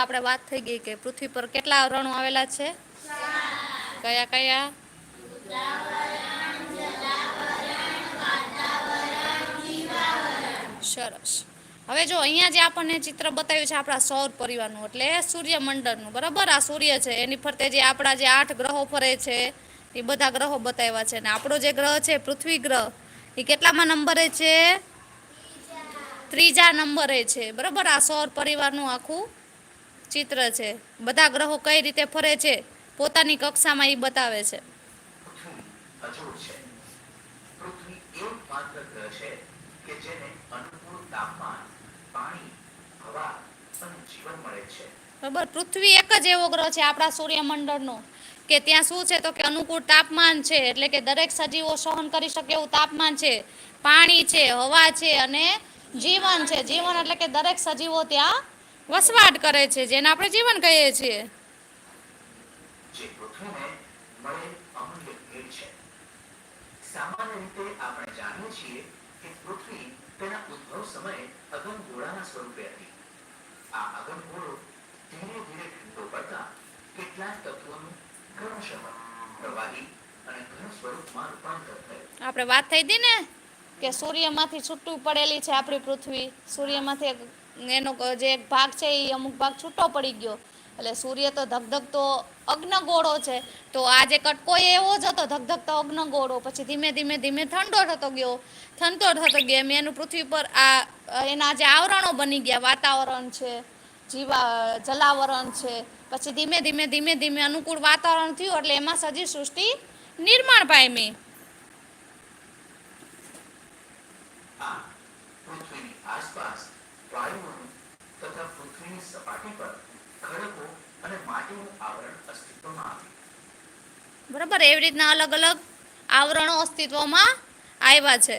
આપણે વાત થઈ ગઈ કે પૃથ્વી પર કેટલા રણો આવેલા છે? કયા કયા? સરસ. હવે જો અહીંયા જે આપણને ચિત્ર બતાવ્યું છે આપણા સૌર પરિવારનું, એટલે સૂર્યમંડળનું, બરાબર? આ સૂર્ય છે, એની ફરતે જે આપણા જે આઠ ગ્રહો ફરે છે, એ બધા ગ્રહો બતાવ્યા છે. અને આપણો જે ગ્રહ છે, પૃથ્વી ગ્રહ, એ કેટલામાં નંબરે છે? ત્રીજા નંબરે છે, બરાબર? આ સૌર પરિવારનું આખું ચિત્ર છે. બધા ગ્રહો કઈ રીતે ફરે છે પોતાની કક્ષામાં એ બતાવે છે. બરાબર પૃથ્વી એક જ એવો ગ્રહ છે આપણા સૂર્યમંડળનો, કે ત્યાં શું છે તો કે અનુકૂળ તાપમાન છે, એટલે કે દરેક સજીવો સહન કરી શકે એવું તાપમાન છે. પાણી છે, હવા છે અને જીવન છે. જીવન એટલે કે દરેક સજીવો ત્યાં વસવાટ કરે છે જેને આપણે જીવન કહીએ છીએ. સામાન્ય રીતે આપણે જાણીએ છીએ કે પૃથ્વી તેના ઉદ્ભવ સમયે અગનગોળાના સ્વરૂપે હતી. આ અગનગોળો ધીરે ધીરે ઠંડો પડતા કેટલાક તત્વોનું ક્રમશઃ પ્રવાહી અને ઘન સ્વરૂપમાં રૂપાંતર થયું. આપણે વાત થઈ હતી ને કે સૂર્યમાંથી છૂટું પડેલી છે આપણી પૃથ્વી. સૂર્યમાંથી એનો જે ભાગ છે એ અમુક ભાગ છૂટો પડી ગયો. એટલે સૂર્ય તો ધગધગતો અગ્નગોળો છે. તો આ જે કટકો એવો જ હતો ધગધગતો અગ્નગોળો. પછી ધીમે ધીમે ધીમે ઠંડો થતો ગયો. ઠંડો થતો ગયો એમ એનું પૃથ્વી પર આ, એના જે આવરણો બની ગયા, વાતાવરણ છે, જીવા, જલાવરણ છે. પછી ધીમે ધીમે ધીમે ધીમે અનુકૂળ વાતાવરણ થયું, એટલે એમાં સજીવ સૃષ્ટિ નિર્માણ પામી. આસપાસ વાયુઓનું તથા પૃથ્વીની સપાટી પર ખડકો અને માટીનું આવરણ અસ્તિત્વમાં આવ્યું બરાબર એવી રીતના અલગ અલગ આવરણો અસ્તિત્વમાં આવ્યા છે.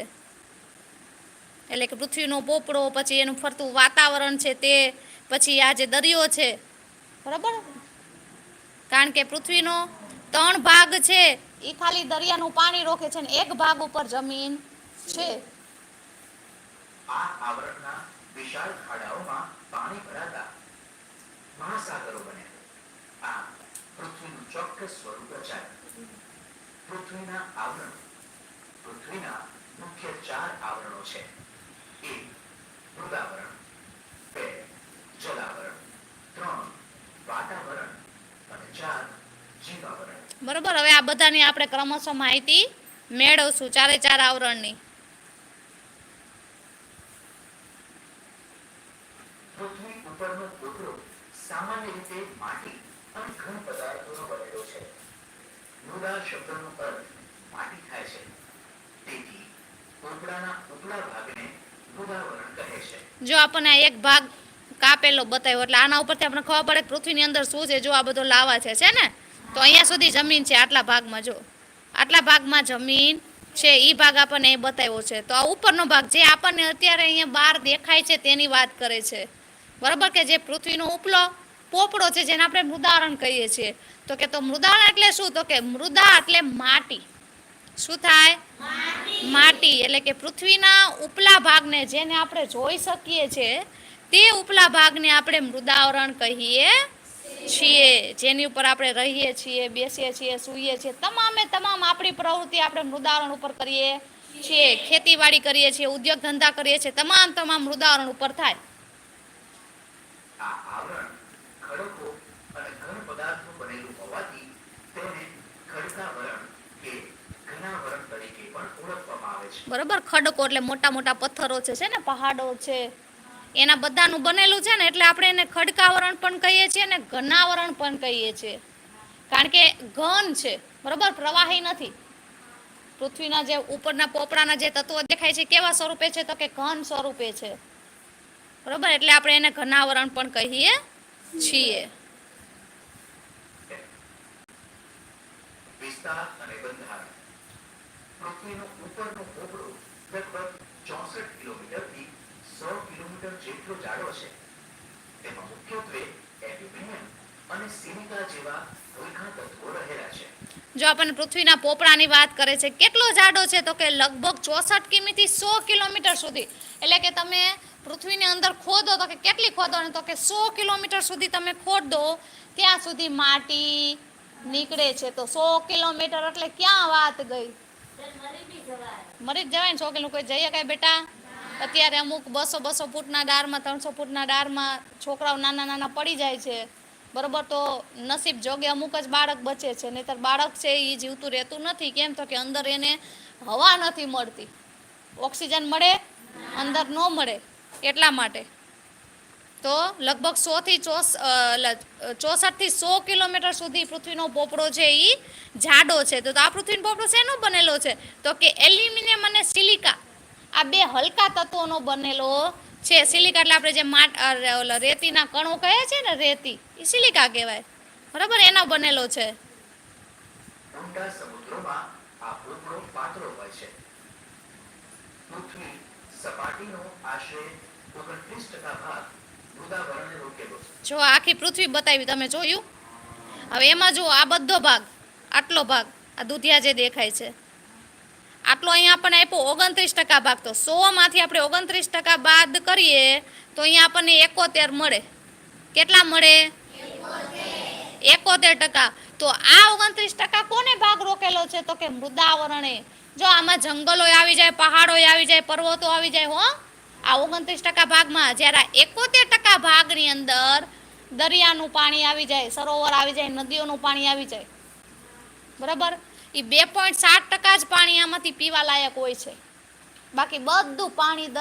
એટલે કે પૃથ્વીનો પોપડો પછી એનું ફરતું વાતાવરણ છે તે પછી આ જે દરિયો છે બરાબર? કારણ કે પૃથ્વીનો ત્રણ ભાગ છે એ ખાલી દરિયાનું પાણી રોકે છે ને એક ભાગ ઉપર જમીન છે. આ આવરણના વિશાળ ખાડાઓમાં પાણી ભરાતા મહાસાગરો બન્યા. આ પૃથ્વીનું ચોક્કસ સ્વરૂપ રચાયું. પૃથ્વીના આવરણ, પૃથ્વીના મુખ્ય ચાર આવરણો છે. એક મૃદાવરણ બે, જલાવરણ, ત્રણ, વાતાવરણ અને ચાર, જીવાવરણ. બરોબર, હવે આ બધાની આપણે ક્રમશઃ માહિતી મેળવશું. ચારે ચાર આવરણની. પૃથ્વી ઉપરનો કોથળો સામાન્ય રીતે માટી અને ઘન પદાર્થોનો બનેલો છે. મૃદા શબ્દનો અર્થ માટી થાય છે. તેથી કોથળાના ઉપલા ભાગને મૃદાવરણ કહે છે. જો આપણને એક ભાગ કાપેલો બતાવ્યો, એટલે આના ઉપરથી આપણે ખબર પડે પૃથ્વીની અંદર શું છે, જો આ બધો લાવા છે છે ને? તો અહીંયા સુધી જમીન છે આટલા ભાગમાં, જો. આટલા ભાગમાં જમીન છે એ ભાગ આપણને એ બતાવ્યો છે. તો આ ઉપરનો ભાગ જે આપણને અત્યારે અહીંયા બહાર દેખાય છે તેની વાત કરે છે. બરાબર કે જે પૃથ્વીનો ઉપલો પોપડો છે જેને આપણે મૃદારણ કહીએ છીએ. તો કે તો મૃદારણ એટલે શું? તો કે મૃદા એટલે માટી. શું થાય? માટી. એટલે કે પૃથ્વીના ઉપલા ભાગને જેને આપણે જોઈ શકીએ છીએ, તે ઉપલા ભાગને આપણે મૃદાવરણ કહીએ છીએ. જેની ઉપર આપણે રહીએ છીએ, બેસીએ છીએ, સૂઈએ છીએ, તમામે તમામ આપણી પ્રવૃત્તિ આપણે મૃદાવરણ ઉપર કરીએ છીએ. ખેતીવાડી કરીએ છીએ, ઉદ્યોગ ધંધા કરીએ છીએ, તમામ તમામ મૃદાવરણ ઉપર થાય આ આવરણ ખડકો અને ઘન પદાર્થો બનેલું હોવાથી તેને ખડકાવરણ કે ઘનાવરણ તરીકે પણ ઓળખવામાં આવે છે બરાબર? ખડકો એટલે મોટા મોટા પથ્થરો છે છે ને? પહાડો છે. એના બધાનું બનેલું છે ને, એટલે આપણે એને ખડકાવરણ પણ કહીએ છીએ ને ઘનાવરણ પણ કહીએ છીએ. કારણ કે ઘન છે, બરાબર? પ્રવાહી નથી. પૃથ્વીના જે ઉપરના પોપડાના જે તત્વો દેખાય છે, કેવા સ્વરૂપે છે તો કે ઘન સ્વરૂપે છે. બરાબર? એટલે આપણે એને ઘનાવરણ પણ કહીએ છીએ. વિસ્તાર અને બંધારણ. પૃથ્વીનો ઉપરનું પોપડો લગભગ ચોસઠ કિલોમીટરથી સો કિલોમીટર જેટલો જાડો છે તેમાં મુખ્યત્વે એલ્યુમિનિયમ અને સિલિકા જેવા જો આપણને પૃથ્વીના પોપડાની વાત કરે છે, કેટલો જાડો છે, તો કે લગભગ ચોસઠ કિમીથી સો કિલોમીટર સુધી. એટલે કે તમે પૃથ્વીની અંદર ખોદો, તો કે કેટલી ખોદો ને તો કે સો કિલોમીટર સુધી તમે ખોદો, ત્યાં સુધી માટી નીકળે છે. તો સો કિલોમીટર એટલે ક્યાં વાત ગઈ? મરી જ જવાય ને સો કોઈ જઈએ કાંઈ બેટા? અત્યારે અમુક બસો બસો ફૂટના ડારમાં ત્રણસો ફૂટના ડારમાં છોકરાઓ નાના નાના પડી જાય છે. બરોબર તો નસીબ જોગે અમુક જ બાળક બચે છે. નહીતર બાળક છે એ જીવતું રહેતું નથી. કેમ તો કે અંદર એને હવા નથી મળતી. ઓક્સિજન મળે, અંદર ન મળે એટલા માટે. તો લગભગ સોથી ચોસ ચોસઠથી સો કિલોમીટર સુધી પૃથ્વીનો પોપડો છે એ જાડો છે. તો આ પૃથ્વીનો પોપડો શેનો બનેલો છે? તો કે એલ્યુમિનિયમ અને સિલિકા. આ બે હલકા તત્વોનો બનેલો છે. સિલિકા એટલે આપણે જે માટ રેતીના કણો કહે છે ને, રેતી એ સિલિકા કહેવાય. બરાબર? એનો બનેલો છે. સપાટીનો આશરે ઓગણત્રીસ ટકા ભાગ જો આખી પૃથ્વી બતાવી, તમે જોયું? હવે એમાં જુઓ, આ બધો ભાગ, આટલો ભાગ, આ દુધિયા જે દેખાય છે. આટલો અહીંયા આપણને આપ્યો, ઓગણત્રીસ ટકા ભાગ. તો સો માંથી આપણે ઓગણત્રીસ ટકા બાદ કરીએ, તો અહીંયા આપણને એકોતેર મળે. કેટલા મળે? એકોતેર ટકા. તો આ ઓગણત્રીસ ટકા કોને ભાગ રોકેલો છે? તો કે મૃદાવરણે. જો આમાં જંગલો આવી જાય, પહાડો આવી જાય, પર્વતો આવી જાય, હો. આ ઓગણત્રીસ ટકા ભાગમાં જ્યારે એકોતેર ટકા ભાગની અંદર દરિયાનું પાણી આવી જાય, સરોવર આવી જાય, નદીઓનું પાણી આવી જાય. બરાબર? એ બે પોઈન્ટ સાત ટકા જ પાણી આમાંથી પીવા લાયક હોય છે. બાકી બધું પાણી દરિયા